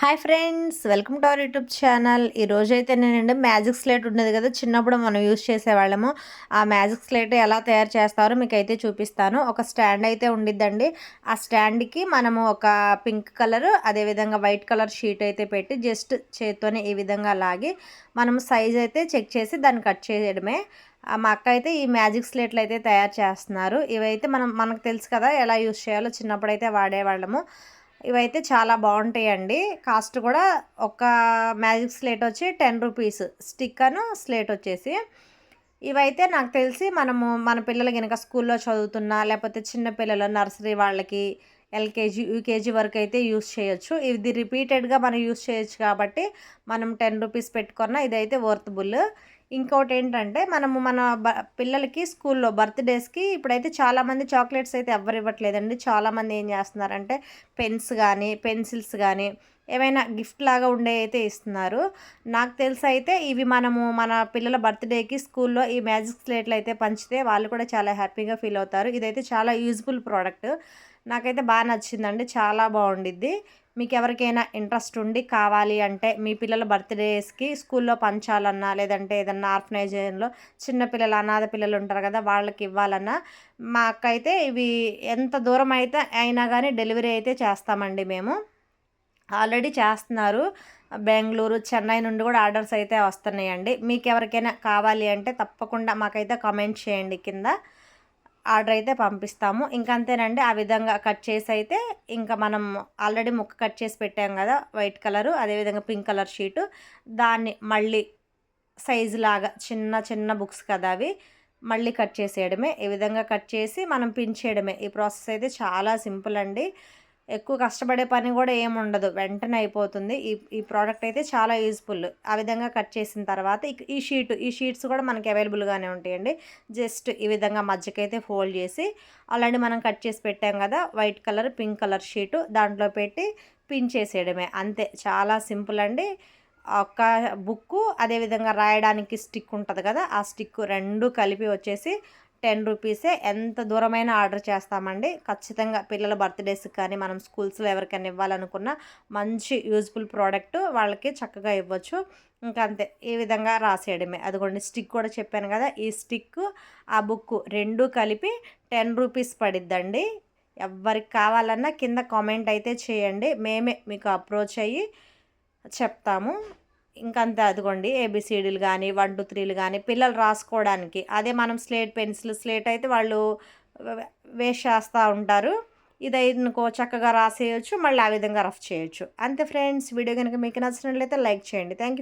Hi friends welcome to our YouTube channel. ఈరోజు అయితే నేనండి మ్యాజిక్ స్లేట్ ఉండేది కదా చిన్నప్పుడు మనం యూజ్ చేసేవాళ్ళము. ఆ మ్యాజిక్ స్లేట్ ఎలా తయారు చేస్తారో మీకు అయితే చూపిస్తాను. ఒక స్టాండ్ అయితే ఉండిద్దండి. ఆ స్టాండ్కి మనము ఒక పింక్ కలర్ అదేవిధంగా వైట్ కలర్ షీట్ అయితే పెట్టి జస్ట్ చేత్తోనే ఈ విధంగా లాగి మనం సైజ్ అయితే చెక్ చేసి దాన్ని కట్ చేయడమే. మా అక్క అయితే ఈ మ్యాజిక్ స్లేట్లు అయితే తయారు చేస్తున్నారు. ఇవైతే మనం మనకు తెలుసు కదా ఎలా యూజ్ చేయాలో చిన్నప్పుడు అయితే వాడేవాళ్ళము. ఇవైతే చాలా బాగుంటాయండి. కాస్ట్ కూడా ఒక మ్యాజిక్ స్లేట్ వచ్చి టెన్ రూపీస్. స్టిక్ అను స్లేట్ వచ్చేసి. ఇవైతే నాకు తెలిసి మనము మన పిల్లలు కనుక స్కూల్లో చదువుతున్నా లేకపోతే చిన్న పిల్లలు నర్సరీ వాళ్ళకి ఎల్కేజీ యూకేజీ వరకు అయితే యూస్ చేయొచ్చు. ఇది రిపీటెడ్గా మనం యూస్ చేయొచ్చు కాబట్టి మనం టెన్ రూపీస్ పెట్టుకున్న ఇదైతే వర్త్బుల్. ఇంకోటి ఏంటంటే మనము మన బ పిల్లలకి స్కూల్లో బర్త్డేస్కి ఇప్పుడైతే చాలామంది చాక్లెట్స్ అయితే ఎవ్వరు ఇవ్వట్లేదండి చాలామంది ఏం చేస్తున్నారంటే పెన్స్ కానీ పెన్సిల్స్ కానీ ఏమైనా గిఫ్ట్ లాగా ఉండే అయితే ఇస్తున్నారు. నాకు తెలిసి అయితే ఇవి మనము మన పిల్లల బర్త్డేకి స్కూల్లో ఈ మ్యాజిక్ స్లేట్లు అయితే పంచితే వాళ్ళు కూడా చాలా హ్యాపీగా ఫీల్ అవుతారు ఇదైతే చాలా యూజ్ఫుల్ ప్రోడక్ట్. నాకైతే బాగా నచ్చిందండి. చాలా బాగుండిద్ది. మీకు ఎవరికైనా ఇంట్రెస్ట్ ఉండి కావాలి అంటే మీ పిల్లల బర్త్డేస్కి స్కూల్లో పంచాలన్నా లేదంటే ఏదన్నా ఆర్ఫనైజేషన్లో చిన్నపిల్లలు అనాథ పిల్లలు ఉంటారు కదా వాళ్ళకి ఇవ్వాలన్నా మాకైతే ఇవి ఎంత దూరం అయితే అయినా కానీ డెలివరీ అయితే చేస్తామండి మేము. ఆల్రెడీ చేస్తున్నారు. బెంగళూరు చెన్నై నుండి కూడా ఆర్డర్స్ అయితే వస్తున్నాయండి. మీకు ఎవరికైనా కావాలి అంటే తప్పకుండా మాకైతే కామెంట్ చేయండి కింద. ఆర్డర్ అయితే పంపిస్తాము. ఇంకా అంతేనండి ఆ విధంగా కట్ చేసి అయితే ఇంకా మనం ఆల్రెడీ ముక్క కట్ చేసి పెట్టాం కదా వైట్ కలరు అదేవిధంగా పింక్ కలర్ షీటు. దాన్ని మళ్ళీ సైజు లాగా చిన్న చిన్న బుక్స్ కదా అవి మళ్ళీ కట్ చేసేయడమే. ఈ విధంగా కట్ చేసి మనం పిన్ చేయడమే ఈ ప్రాసెస్ అయితే చాలా సింపుల్ అండి. ఎక్కువ కష్టపడే పని కూడా ఏముండదు వెంటనే అయిపోతుంది. ఈ ఈ ప్రోడక్ట్ అయితే చాలా యూజ్ఫుల్ ఆ విధంగా కట్ చేసిన తర్వాత ఈ షీట్ ఈ షీట్స్ కూడా మనకి అవైలబుల్గానే ఉంటాయండి. జస్ట్ ఈ విధంగా మధ్యకైతే ఫోల్డ్ చేసి అలాంటి మనం కట్ చేసి పెట్టాం కదా white colour pink colour sheet దాంట్లో పెట్టి పిన్ చేసేయడమే. అంతే. చాలా సింపుల్ అండి. ఒక బుక్కు అదేవిధంగా రాయడానికి స్టిక్ ఉంటుంది కదా ఆ స్టిక్ రెండు కలిపి వచ్చేసి టెన్ రూపీసే. ఎంత దూరమైన ఆర్డర్ చేస్తామండి. ఖచ్చితంగా పిల్లల బర్త్డేస్కి కానీ మనం స్కూల్స్లో ఎవరికైనా ఇవ్వాలనుకున్న మంచి యూజ్ఫుల్ ప్రోడక్ట్ వాళ్ళకి చక్కగా ఇవ్వచ్చు. ఇంకా అంతే. ఈ విధంగా రాసేయడమే. అదిగోండి స్టిక్ కూడా చెప్పాను కదా ఈ స్టిక్ ఆ బుక్ రెండు కలిపి టెన్ రూపీస్ పడిద్దండి. ఎవరికి కావాలన్నా కింద కామెంట్ అయితే చేయండి. మేమే మీకు అప్రోచ్ అయ్యి చెప్తాము. ఇంకంతే అదిగోండి ఏబిసిడీలు కానీ వన్ టూ త్రీలు కానీ పిల్లలు రాసుకోవడానికి. అదే మనం స్లేట్ పెన్సిల్ స్లేట్ అయితే వాళ్ళు వేస్ట్ చేస్తూ ఉంటారు. ఇది చక్కగా రాసేయచ్చు మళ్ళీ ఆ విధంగా రఫ్ చేయొచ్చు. అంతే ఫ్రెండ్స్ వీడియో కనుక మీకు నచ్చినట్లయితే లైక్ చేయండి. Thank you